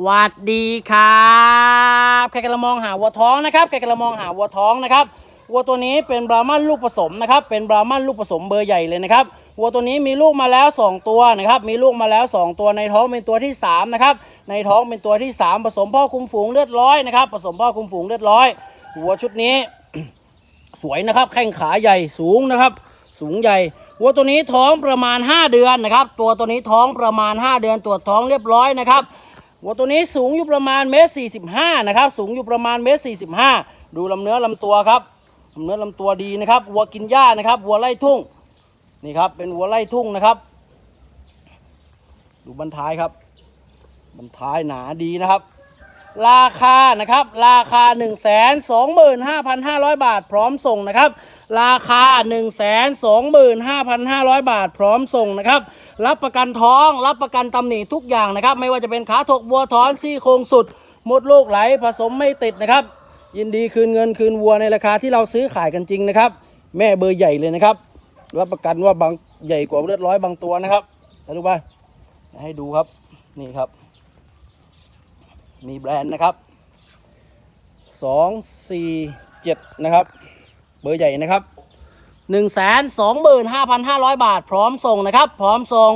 หวัดดีครับใครกำลังมองหาวัวท้องนะครับใครกำลังมองหาวัวท้องนะครับวัวตัวนี้เป็นบราหมันลูกผสมนะครับ เป็นบราหมันลูกผสมเบอร์ใหญ่เลยนะครับวัวตัวนี้มีลูกมาแล้ว 2 ตัวนะครับ มีลูกมาแล้ว 2 ตัวในท้องเป็นตัวที่3นะครับในท้องเป็นตัวที่ 3 ผสมพ่อคุมฝูงเลือดร้อยนะครับ ผสมพ่อคุมฝูงเลือดร้อยวัวชุดนี้ สวยนะครับ แข้งขาใหญ่สูงนะครับ สูงใหญ่วัวตัวนี้ท้องประมาณ 5 เดือนนะครับ ตัวตัวนี้ท้องประมาณ 5 เดือนตรวจท้องเรียบร้อยนะครับ วัวตัวนี้สูงอยู่ประมาณเมตรสี่สิบห้านะครับ สูงอยู่ประมาณเมตรสี่สิบห้าดูลำเนื้อลำตัวครับลำเนื้อลำตัวดีนะครับวัวกินหญ้านะครับวัวไล่ทุ่งนี่ครับเป็นวัวไล่ทุ่งนะครับ ดูบันท้ายครับ บันท้ายหนาดีนะครับ ราคานะครับราคา 1 2 5 5 5 0 0 บาท พร้อมส่งนะครับ ราคา 1 2 5 5 0 0 บาท พร้อมส่งนะครับ รับประกันท้อง รับประกันตำหนิทุกอย่างนะครับ ไม่ว่าจะเป็นขาถกวัวทอนซี่โครงสุด มดลูกไหลผสมไม่ติดนะครับ ยินดีคืนเงินคืนวัวในราคาที่เราซื้อขายกันจริงนะครับ แม่เบอร์ใหญ่เลยนะครับ รับประกันว่าบางใหญ่กว่าเลือดร้อยบางตัวนะครับให้ดูไปให้ดูครับนี่ครับ มีแบรนด์นะครับสองสี่เจ็ดนะครับ เบอร์ใหญ่นะครับ หนึ่งแสนสองหมื่นห้าพันห้าร้อยบาท พร้อมส่งนะครับ พร้อมส่ง